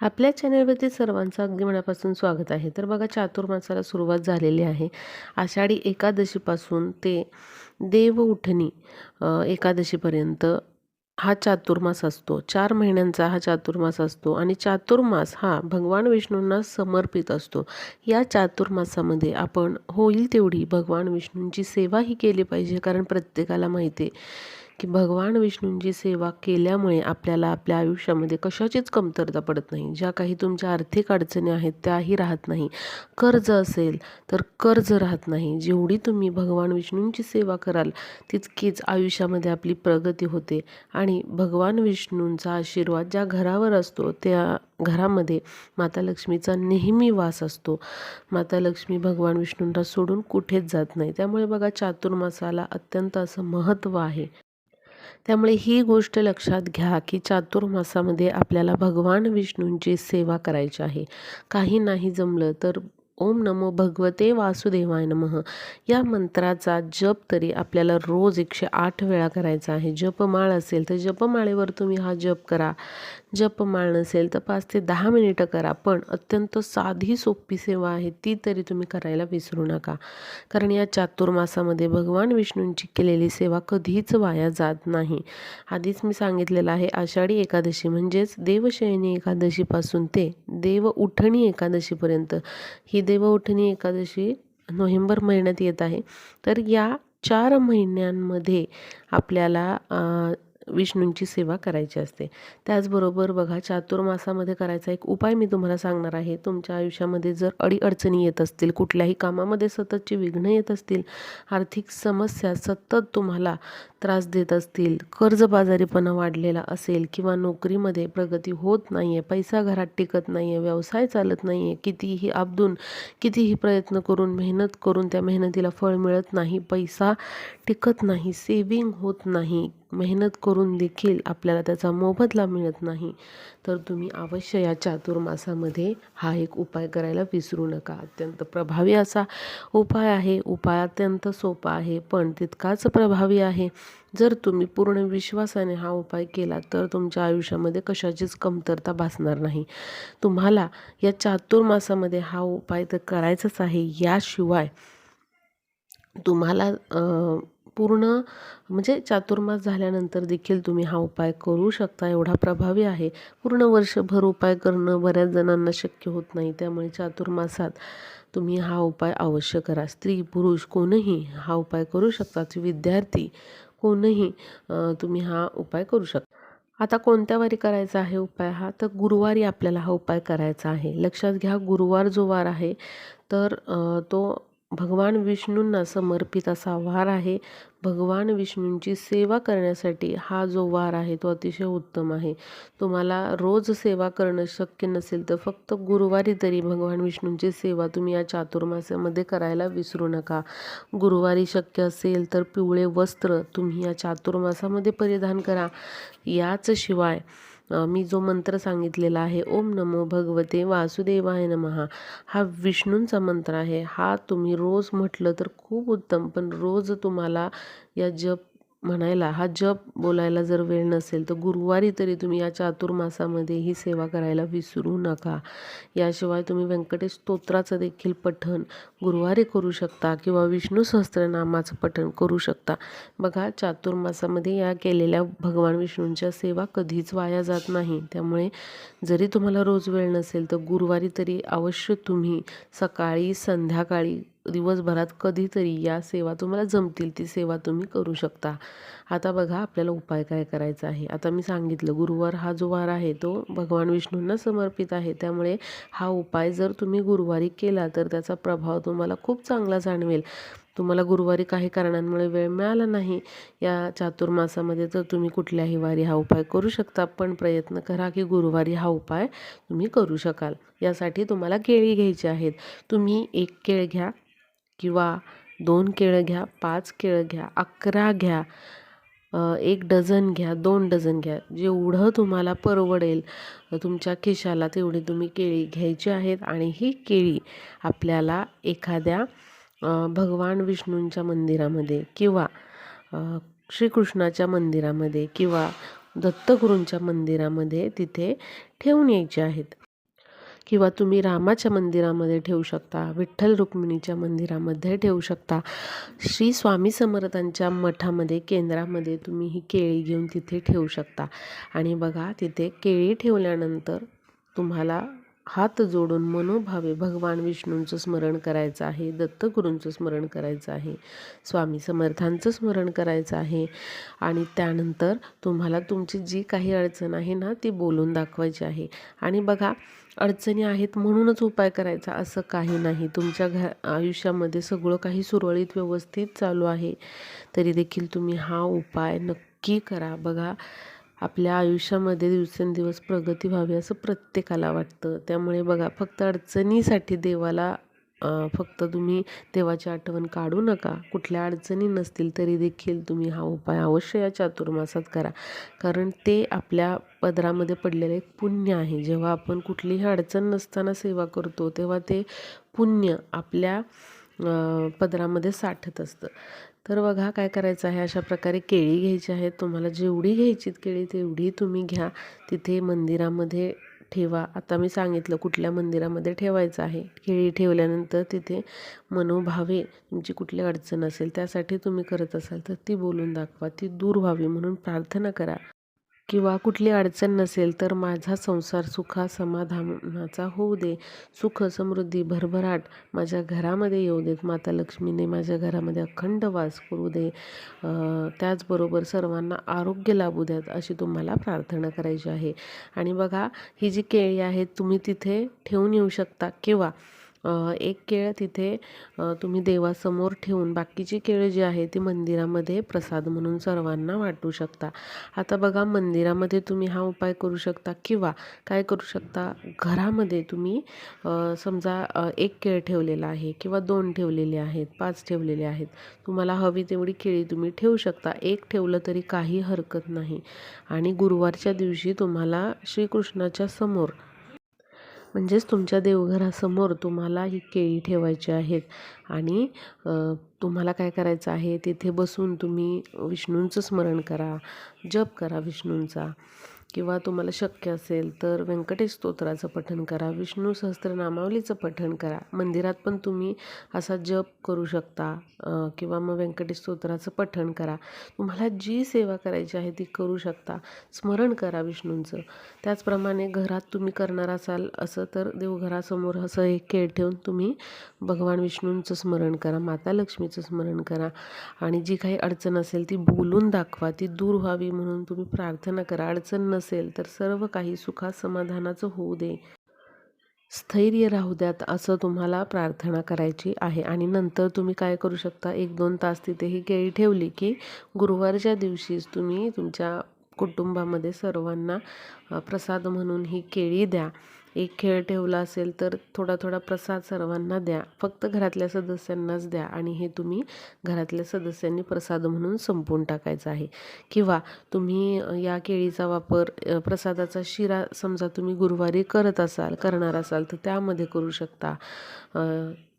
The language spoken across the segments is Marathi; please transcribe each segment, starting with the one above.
आपल्या चॅनलवरती सर्वांचं अगदी मनापासून स्वागत आहे. तर बघा चातुर्मासाला सुरुवात झालेली आहे. आषाढी एकादशीपासून ते देव उठणी एकादशीपर्यंत हा चातुर्मास असतो. चार महिन्यांचा हा चातुर्मास असतो आणि चातुर्मास हा भगवान विष्णूंना समर्पित असतो. या चातुर्मासामध्ये आपण होईल तेवढी भगवान विष्णूंची सेवाही केली पाहिजे कारण प्रत्येकाला माहिती आहे की भगवान विष्णूंची सेवा केल्यामुळे आपल्याला आपल्या आयुष्यामध्ये कशाचीच कमतरता पडत नाही. ज्या काही तुमच्या आर्थिक अडचणी आहेत त्याही राहत नाही. कर्ज असेल तर कर्ज राहत नाही. जेवढी तुम्ही भगवान विष्णूंची सेवा कराल तितकीच आयुष्यामध्ये आपली प्रगती होते. आणि भगवान विष्णूंचा आशीर्वाद ज्या घरावर असतो त्या घरामध्ये माता लक्ष्मीचा नेहमी वास असतो. माता लक्ष्मी भगवान विष्णूंना सोडून कुठेच जात नाही. त्यामुळे बघा चातुर्मासाला अत्यंत असं महत्त्व आहे. त्यामुळे ही गोष्ट लक्षात घ्या की चातुर्मासामध्ये आपल्याला भगवान विष्णूंची सेवा करायची आहे. काही नाही जमलं तर ओम नमो भगवते वासुदेवाय नमः. या मंत्राचा जप तरी आपल्याला रोज एकशे आठ वेळा करायचा आहे. जपमाळ असेल तर जपमाळेवर तुम्ही हा जप करा. जपमाळ नसेल तर पाच ते दहा मिनिटं करा. पण अत्यंत साधी सोपी सेवा आहे ती तरी तुम्ही करायला विसरू नका. कारण या चातुर्मासामध्ये भगवान विष्णूंची केलेली सेवा कधीच वाया जात नाही. आधीच मी सांगितलेलं आहे आषाढी एकादशी म्हणजेच देवशयनी एकादशीपासून ते देव उठणी एकादशीपर्यंत. ही देव उठणी एकादशी नोव्हेंबर महिन्यात येत आहे. तर या चार महिन्यांमध्ये आपल्याला विष्णूंची सेवा करायची असते. त्याचबरोबर बघा चातुर्मासामध्ये करायचा एक उपाय मी तुम्हाला सांगणार आहे. तुमच्या आयुष्यामध्ये जर अडीअडचणी येत असतील कुठल्याही कामामध्ये सततची विघ्न येत असतील आर्थिक समस्या सतत तुम्हाला त्रास देत असतील कर्जबाजारीपणा वाढलेला असेल किंवा नोकरीमध्ये प्रगती होत नाही आहे पैसा घरात टिकत नाही आहे व्यवसाय चालत नाही आहे कितीही आपदून कितीही प्रयत्न करून मेहनत करून त्या मेहनतीला फळ मिळत नाही पैसा टिकत नाही सेविंग होत नाही मेहनत करून देखील आपल्याला त्याचा मोबदला मिळत नाही तर तुम्ही अवश्य या चातुर्मासामध्ये हा एक उपाय करायला विसरू नका. अत्यंत प्रभावी असा उपाय आहे. उपाय अत्यंत सोपा आहे पण तितकाच प्रभावी आहे जर तुम्ही पूर्ण विश्वासाने हा उपाय केला तर तुमच्या आयुष्यामध्ये कशाचीच कमतरता भासणार नाही. तुम्हाला या चातुर्मासामध्ये हा उपाय तर करायचाच आहे. याशिवाय तुम्हाला पूर्ण म्हणजे चातुर्मास झाल्यानंतर देखील तुम्ही हा उपाय करू शकता. एवढा प्रभावी आहे. पूर्ण वर्षभर उपाय करणं बऱ्याच जणांना शक्य होत नाही. त्यामुळे चातुर्मासात तुम्ही हा उपाय अवश्य करा. स्त्री पुरुष कोणीही हा उपाय करू शकतात. विद्यार्थी होऊनही तुम्ही हा उपाय करू शकता आता कोणत्या वारी करायचा आहे उपाय हा? तर गुरुवारी आपल्याला हा उपाय करायचा आहे. लक्षात घ्या गुरुवार जो वार आहे तर तो भगवान विष्णूंना समर्पित असा वार आहे. भगवान विष्णूंची सेवा करण्यासाठी हा जो वार आहे तो अतिशय उत्तम आहे. तुम्हाला रोज सेवा करणं शक्य नसेल तर फक्त गुरुवारी तरी भगवान विष्णूंची सेवा तुम्ही या चातुर्मासामध्ये करायला विसरू नका. गुरुवारी शक्य असेल तर पिवळे वस्त्र तुम्ही या चातुर्मासामध्ये परिधान करा. याच शिवाय मी जो मंत्र सांगितलेला आहे ओम नमो भगवते वासुदेवाय नमहा हा विष्णूंचा मंत्र आहे. हा तुम्ही रोज म्हटलं तर खूप उत्तम पण रोज तुम्हाला या जप म्हणायला हा जप बोलायला जर वेळ नसेल तर गुरुवारी तरी तुम्ही या चातुर्मासामध्ये ही सेवा करायला विसरू नका. याशिवाय तुम्ही व्यंकटेश स्तोत्राचं देखील पठण गुरुवारी करू शकता किंवा विष्णू सहस्त्रनामाचं पठण करू शकता. बघा चातुर्मासामध्ये या केलेल्या भगवान विष्णूंच्या सेवा कधीच वाया जात नाही. त्यामुळे जरी तुम्हाला रोज वेळ नसेल तर गुरुवारी तरी अवश्य तुम्ही सकाळी संध्याकाळी दिवसभरात कधीतरी या सेवा तुम्हाला जमतील ती सेवा तुम्ही करू शकता. आता बघा आपल्याला उपाय काय करायचा आहे? आता मी सांगितलं गुरुवार हा जो वार आहे तो भगवान विष्णूंना समर्पित आहे. त्यामुळे हा उपाय जर तुम्ही गुरुवारी केला तर त्याचा प्रभाव तुम्हाला खूप चांगला जाणवेल. तुम्हाला गुरुवारी काही कारणांमुळे वेळ मिळाला नाही. या चातुर्मासामध्ये तर तुम्ही कुठल्याही वारी हा उपाय करू शकता पण प्रयत्न करा की गुरुवारी हा उपाय तुम्ही करू शकाल. यासाठी तुम्हाला केळी घ्यायची आहेत. तुम्ही एक केळ घ्या. किंवा दोन केळं घ्या पाच केळं घ्या अकरा घ्या एक डझन घ्या दोन डझन घ्या. जेवढं तुम्हाला परवडेल तुमच्या खिशाला तेवढी तुम्ही केळी घ्यायची आहेत आणि ही केळी आपल्याला एखाद्या भगवान विष्णूंच्या मंदिरामध्ये किंवा श्रीकृष्णाच्या मंदिरामध्ये किंवा दत्तगुरूंच्या मंदिरामध्ये तिथे ठेवून यायचे आहेत. किंवा तुम्ही रामाच्या मंदिरामध्ये ठेवू शकता विठ्ठल रुक्मिणीच्या मंदिरामध्ये ठेवू शकता श्री स्वामी समर्थांच्या मठामध्ये केंद्रामध्ये तुम्ही ही केळी घेऊन तिथे ठेवू शकता. आणि बघा तिथे केळी ठेवल्यानंतर तुम्हाला हात जोडून मनोभावे भगवान विष्णूंचं स्मरण करायचं आहे दत्तगुरूंचं स्मरण करायचं आहे स्वामी समर्थांचं स्मरण करायचं आहे. आणि त्यानंतर तुम्हाला तुमची जी काही अडचण आहे ना ती बोलून दाखवायची आहे. आणि बघा अडचणी आहेत म्हणूनच उपाय करायचा असं काही नाही. तुमच्या घ आयुष्यामध्ये सगळं काही सुरळीत व्यवस्थित चालू आहे. तरी देखील तुम्ही हा उपाय नक्की करा. बघा आपल्या आयुष्यामध्ये दिवसेंदिवस प्रगती व्हावी असं प्रत्येकाला वाटतं. त्यामुळे बघा फक्त अडचणीसाठी देवाला फक्त तुम्ही देवाची आठवण काढू नका. कुठल्या अडचणी नसतील तरी देखील तुम्ही हा उपाय अवश्य या चातुर्मासात करा. कारण ते आपल्या पदरामध्ये पडलेलं एक पुण्य आहे. जेव्हा आपण कुठलीही अडचण नसताना सेवा करतो तेव्हा ते पुण्य आपल्या पदरामध्ये साठत असतं. तर बघा काय करायचं आहे? अशा प्रकारे केळी घ्यायची आहेत. तुम्हाला जेवढी घ्यायची केळी तेवढी तुम्ही घ्या. तिथे मंदिरामध्ये ठेवा. आता मी सांगितलं कुठल्या मंदिरामध्ये ठेवायचं आहे. केळी ठेवल्यानंतर तिथे मनोभावे तुमची कुठली अडचण असेल त्यासाठी तुम्ही करत असाल तर ती बोलून दाखवा. ती दूर व्हावी म्हणून प्रार्थना करा. किंवा कुठली अडचण नसेल तर माझा संसार सुखा समाधानाचा होऊ दे. सुख समृद्धी भरभराट माझ्या घरामध्ये येऊ देत. माता लक्ष्मीने माझ्या घरामध्ये अखंड वास करू दे. त्याचबरोबर सर्वांना आरोग्य लाभू द्यात अशी तुम्हाला प्रार्थना करायची आहे. आणि बघा ही जी केळी आहेत तुम्ही तिथे ठेवून येऊ शकता किंवा एक केळ तिथे तुम्ही देवासमोर ठेवून बाकीची केळं जी आहे ती मंदिरामध्ये प्रसाद म्हणून सर्वांना वाटू शकता. आता बघा मंदिरामध्ये तुम्ही हा उपाय करू शकता किंवा काय करू शकता? घरामध्ये तुम्ही समजा एक केळ ठेवलेला आहे किंवा दोन ठेवलेले आहेत पाच ठेवलेले आहेत. तुम्हाला हवी तेवढी केळी तुम्ही ठेवू शकता. एक ठेवलं तरी काही हरकत नाही. आणि गुरुवारच्या दिवशी तुम्हाला श्रीकृष्णाच्या समोर म्हणजेच तुमच्या देवघरासमोर तुम्हाला ही केळी ठेवायची आहेत. आणि तुम्हाला काय करायचं आहे तिथे बसून तुम्ही विष्णूंचं स्मरण करा जप करा विष्णूंचा. किंवा तुम्हाला शक्य असेल तर व्यंकटेश स्तोत्राचं पठण करा विष्णू सहस्त्रनामावलीचं पठण करा. मंदिरात पण तुम्ही असा जप करू शकता किंवा मग व्यंकटेश स्तोत्राचं पठण करा. तुम्हाला जी सेवा करायची आहे ती करू शकता. स्मरण करा विष्णूंचं. त्याचप्रमाणे घरात तुम्ही करणार असाल असं तर देवघरासमोर असं एक केळ ठेवून तुम्ही भगवान विष्णूंचं स्मरण करा माता लक्ष्मीचं स्मरण करा. आणि जी काही अडचण असेल ती बोलून दाखवा ती दूर व्हावी म्हणून तुम्ही प्रार्थना करा. अडचण नसेल तर सर्व काही सुखा समाधानाचं होऊ दे. स्थैर्य राहू द्यात असं तुम्हाला प्रार्थना करायची आहे. आणि नंतर तुम्ही काय करू शकता? एक दोन तास तिथे ही केळी ठेवली की गुरुवारच्या दिवशीच तुम्ही तुमच्या कुटुंबामध्ये सर्वांना प्रसाद म्हणून ही केळी द्या. एक खेळ ठेवला असेल तर थोडा थोडा प्रसाद सर्वांना द्या. फक्त घरातल्या सदस्यांनाच द्या आणि हे तुम्ही घरातल्या सदस्यांनी प्रसाद म्हणून संपवून टाकायचं आहे. किंवा तुम्ही या केळीचा वापर प्रसादाचा शिरा समजा तुम्ही गुरुवारी करत असाल करणार असाल तर त्यामध्ये करू शकता.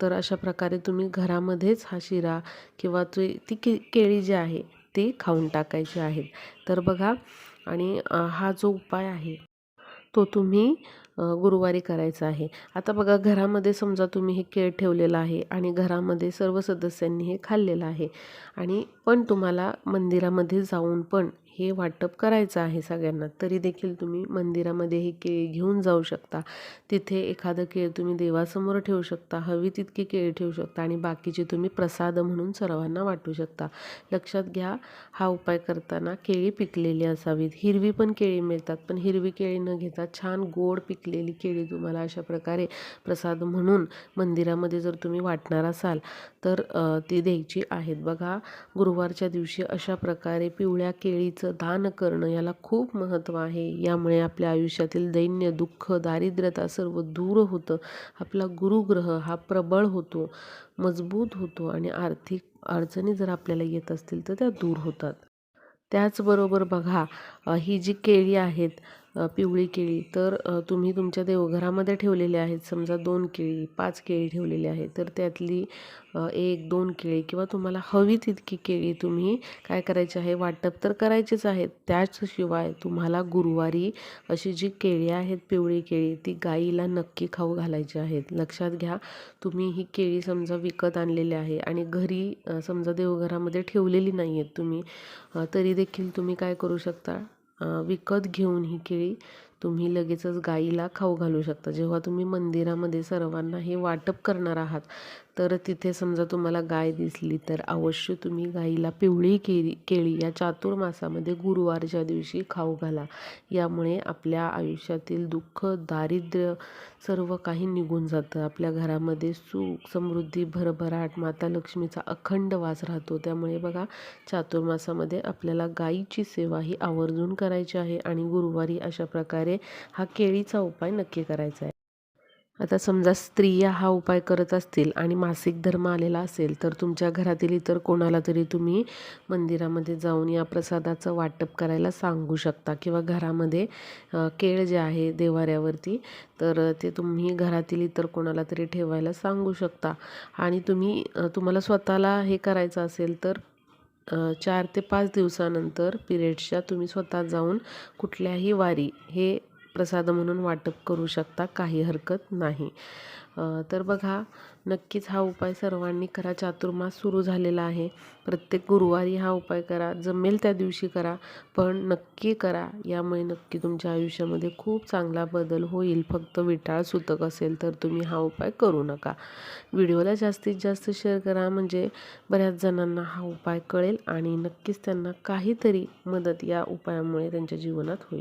तर अशा प्रकारे तुम्ही घरामध्येच हा शिरा किंवा ती के केळी जी आहे ते खाऊन टाकायची आहेत. तर बघा आणि हा जो उपाय आहे तो तुम्ही गुरुवारी करायचं आहे. आता बघा घरामध्ये समजा तुम्ही हे केळ ठेवलेलं आहे आणि घरामध्ये सर्व सदस्यांनी हे खाल्लेलं आहे आणि पण तुम्हाला मंदिरामध्ये जाऊन पण हे वाटप करायचं आहे सगळ्यांना तरी देखील तुम्ही मंदिरामध्ये ही केळी घेऊन जाऊ शकता. तिथे एखादं केळ तुम्ही देवासमोर ठेवू शकता हवी तितकी केळी ठेवू शकता आणि बाकीचे तुम्ही प्रसाद म्हणून सर्वांना वाटू शकता. लक्षात घ्या हा उपाय करताना केळी पिकलेली असावीत. हिरवी पण केळी मिळतात पण हिरवी केळी न घेता छान गोड पिकलेली केळी तुम्हाला अशा प्रकारे प्रसाद म्हणून मंदिरामध्ये जर तुम्ही वाटणार असाल तर ती द्यायची आहेत. बघा गुरुवारच्या दिवशी अशा प्रकारे पिवळ्या केळीचं दान करणं याला खूप महत्त्व आहे. यामुळे आपल्या आयुष्यातील दैन्य दुःख दारिद्र्यता सर्व दूर होतं. आपला गुरुग्रह हा प्रबळ होतो मजबूत होतो आणि आर्थिक अडचणी जर आपल्याला येत असतील तर त्या दूर होतात. त्याचबरोबर बघा ही जी केळी आहेत पिवळी केळी. तर तुम्ही तुमच्या देवघरामध्ये ठेवलेले आहेत समजा दोन केळी पाच केळी ठेवलेली आहे तर त्यातली एक दोन केळी किंवा तुम्हाला हवी तितकी केळी तुम्ही काय करायची आहे वाटप तर करायचीच आहेत त्याचशिवाय तुम्हाला गुरुवारी अशी जी केळी आहेत पिवळी केळी ती गाईला नक्की खाऊ घालायची आहेत. लक्षात घ्या तुम्ही ही केळी समजा विकत आणलेली आहे आणि घरी समजा देवघरामध्ये ठेवलेली नाही आहेत तुम्ही तरी देखील तुम्ही काय करू शकता? विकत घेऊन ही केळी तुम्ही लगेचच गाईला खाऊ घालू शकता. जेव्हा तुम्ही मंदिरामध्ये सर्वांना हे वाटप करणार आहात तर तिथे समजा तुम्हाला गाय दिसली तर अवश्य तुम्ही गाईला पिवळी केळी केळी या चातुर्मासामध्ये गुरुवारच्या दिवशी खाऊ घाला. यामुळे आपल्या आयुष्यातील दुःख दारिद्र्य सर्व काही निघून जातं. आपल्या घरामध्ये सुख समृद्धी भरभराट माता लक्ष्मीचा अखंड वास राहतो. त्यामुळे बघा चातुर्मासामध्ये आपल्याला गाईची सेवा ही आवर्जून करायची आहे आणि गुरुवारी अशा प्रकारे हा केळीचा उपाय नक्की करायचा आहे. आता समजा स्त्रिया हा उपाय करत असतील आणि मासिक धर्म आलेला असेल तर तुमच्या घरातील इतर कोणाला तरी तुम्ही मंदिरामध्ये जाऊन या प्रसादाचं वाटप करायला सांगू शकता किंवा घरामध्ये केळ जे आहे देवाऱ्यावरती तर ते तुम्ही घरातील इतर कोणाला तरी ठेवायला सांगू शकता. आणि तुम्ही तुम्हाला स्वतःला हे करायचं असेल तर चार ते पाच दिवसानंतर पिरियड्सच्या तुम्ही स्वतः जाऊन कुठल्याही वारी हे प्रसाद म्हणून वाटप करू शकता काही हरकत नाही. तर बघा नक्कीच हा उपाय सर्वांनी करा. चातुर्मास सुरू झालेला आहे. प्रत्येक गुरुवारी हा उपाय करा. जमेल त्या दिवशी करा पण नक्की करा. यामुळे नक्की तुमच्या आयुष्यामध्ये खूप चांगला बदल होईल. फक्त विटाळ सुतक असेल तर तुम्ही हा उपाय करू नका. व्हिडिओला जास्तीत जास्त शेअर करा. म्हणजे बऱ्याच जणांना हा उपाय कळेल आणि नक्कीच त्यांना काहीतरी मदत या उपायामुळे त्यांच्या जीवनात होईल.